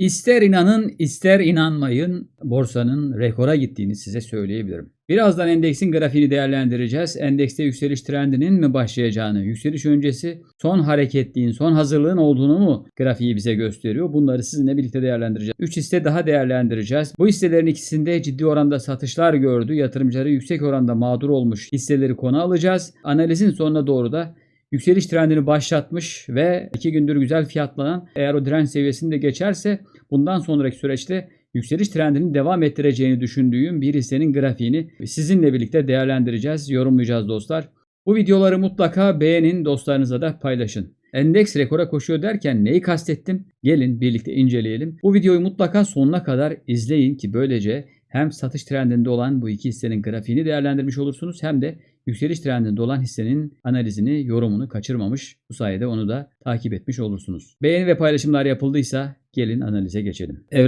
İster inanın ister inanmayın borsanın rekora gittiğini size söyleyebilirim. Birazdan endeksin grafiğini değerlendireceğiz. Endekste yükseliş trendinin mi başlayacağını, yükseliş öncesi son hareketliğin, son hazırlığın olduğunu mu grafiği bize gösteriyor. Bunları sizinle birlikte değerlendireceğiz. 3 hisse daha değerlendireceğiz. Bu hisselerin ikisinde ciddi oranda satışlar gördü. Yatırımcıları yüksek oranda mağdur olmuş hisseleri konu alacağız. Analizin sonuna doğru da yükseliş trendini başlatmış ve 2 gündür güzel fiyatlanan eğer o direnç seviyesini de geçerse bundan sonraki süreçte yükseliş trendini devam ettireceğini düşündüğüm bir hissenin grafiğini sizinle birlikte değerlendireceğiz, yorumlayacağız dostlar. Bu videoları mutlaka beğenin, dostlarınıza da paylaşın. Endeks rekora koşuyor derken neyi kastettim? Gelin birlikte inceleyelim. Bu videoyu mutlaka sonuna kadar izleyin ki böylece hem satış trendinde olan bu iki hissenin grafiğini değerlendirmiş olursunuz hem de yükseliş trendinde olan hissenin analizini, yorumunu kaçırmamış. Bu sayede onu da takip etmiş olursunuz. Beğeni ve paylaşımlar yapıldıysa gelin analize geçelim. Evren